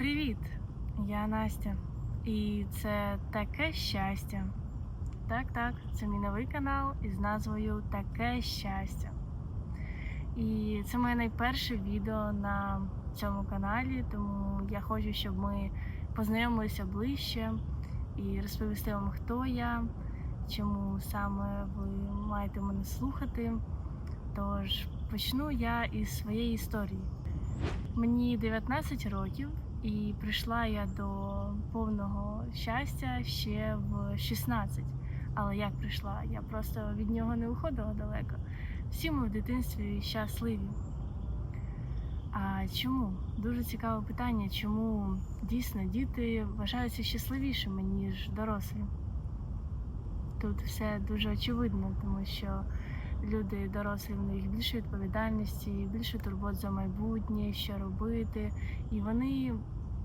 Привіт! Я Настя. І це таке щастя. Так, так, це мій новий канал із назвою Таке щастя. І це моє найперше відео на цьому каналі, тому я хочу, щоб ми познайомилися ближче і розповісти вам, хто я, чому саме ви маєте мене слухати. Тож почну я із своєї історії. Мені 19 років, і прийшла я до повного щастя ще в 16. Але як прийшла? Я просто від нього не уходила далеко. Всі ми в дитинстві щасливі. А чому? Дуже цікаве питання, чому дійсно діти вважаються щасливішими, ніж дорослі? Тут все дуже очевидно, тому що люди дорослі в них більше відповідальності, більше турбот за майбутнє, що робити, і вони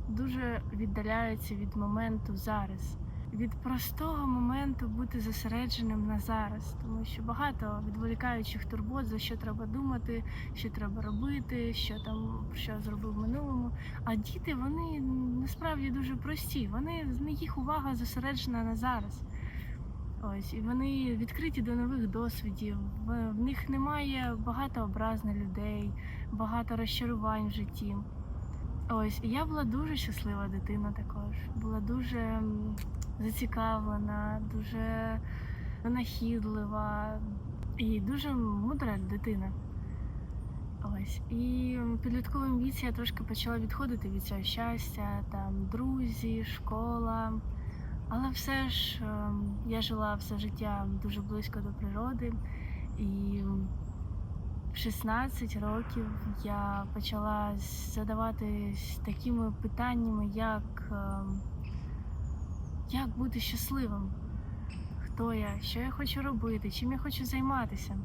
дуже віддаляються від моменту зараз, від простого моменту бути зосередженим на зараз, тому що багато відволікаючих турбот, за що треба думати, що треба робити, що там що зробив в минулому. А діти вони насправді дуже прості. Вони їх увага зосереджена на зараз. Ось і вони відкриті до нових досвідів. В, них немає багато образ людей, багато розчарувань в житті. Ось я була дуже щаслива дитина також. Була дуже зацікавлена, дуже винахідлива і дуже мудра дитина. Ось і в підлітковому віці я трошки почала відходити від цього щастя, там друзі, школа. Але все ж ем, я жила все життя дуже близько до природи, і в 16 років я почала задаватись такими питаннями, як, ем, як бути щасливим, хто я, що я хочу робити, чим я хочу займатися.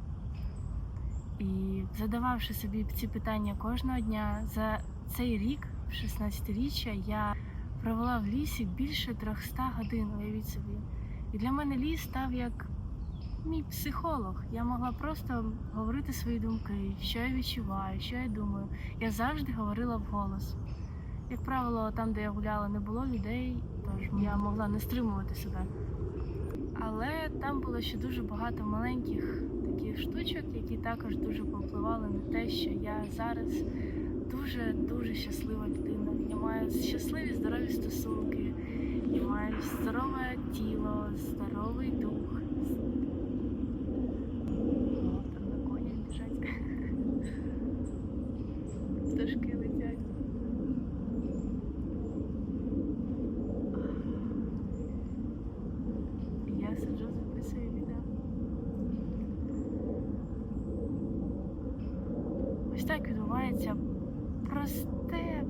І задававши собі ці питання кожного дня, за цей рік, в 16-річчя, я провела в лісі більше 300 годин, уявіть собі. І для мене ліс став як мій психолог. Я могла просто говорити свої думки, що я відчуваю, що я думаю. Я завжди говорила вголос. Як правило, там, де я гуляла, не було людей, тож я могла не стримувати себе. Але там було ще дуже багато маленьких таких штучок, які також дуже повпливали на те, що я зараз дуже дуже щаслива людина. Я маю щасливі здорові стосунки, я маю здорове тіло, здоровий дух. Там на конях біжать. Пташки летять. Я сиджу, записую. Ось так відбувається просте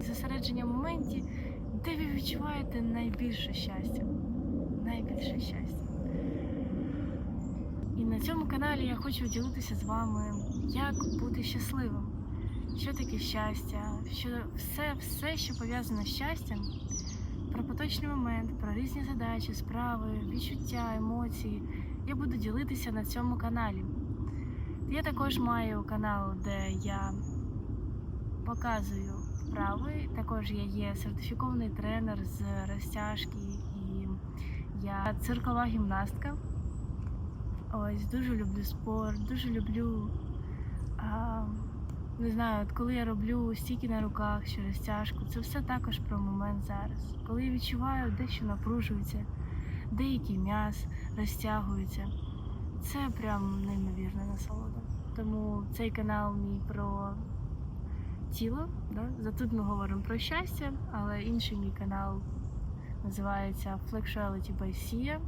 зосередження в моменті, де ви відчуваєте найбільше щастя. Найбільше щастя. І на цьому каналі я хочу ділитися з вами, як бути щасливим. Що таке щастя, що все, все, що пов'язане з щастям, про поточний момент, про різні задачі, справи, відчуття, емоції. Я буду ділитися на цьому каналі. Я також маю канал, де я показую вправи. Також я є сертифікований тренер з розтяжки і я циркова гімнастка. Ось дуже люблю спорт, дуже люблю. А, не знаю, от коли я роблю стійки на руках чи розтяжку, це все також про момент зараз. Коли я відчуваю, дещо напружується, деякий м'яз розтягується. Це прям неймовірна насолода. Тому цей канал мій про тіло. Да? За тут ми говоримо про щастя, але інший мій канал називається Flexuality by Sia.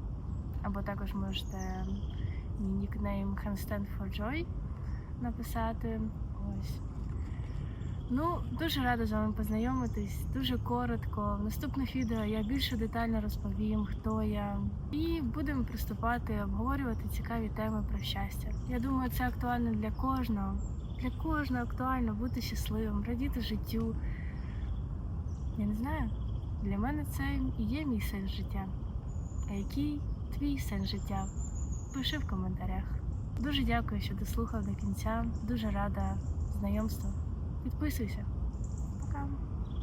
Або також можете мій нікнейм Handstand for Joy написати. Ось. Ну, дуже рада з вами познайомитись, дуже коротко. В наступних відео я більше детально розповім, хто я. І будемо приступати, обговорювати цікаві теми про щастя. Я думаю, це актуально для кожного. Для кожного актуально бути щасливим, радіти життю. Я не знаю, для мене це і є мій сенс життя. А який твій сенс життя? Пиши в коментарях. Дуже дякую, що дослухав до кінця. Дуже рада знайомству. Підписуйся.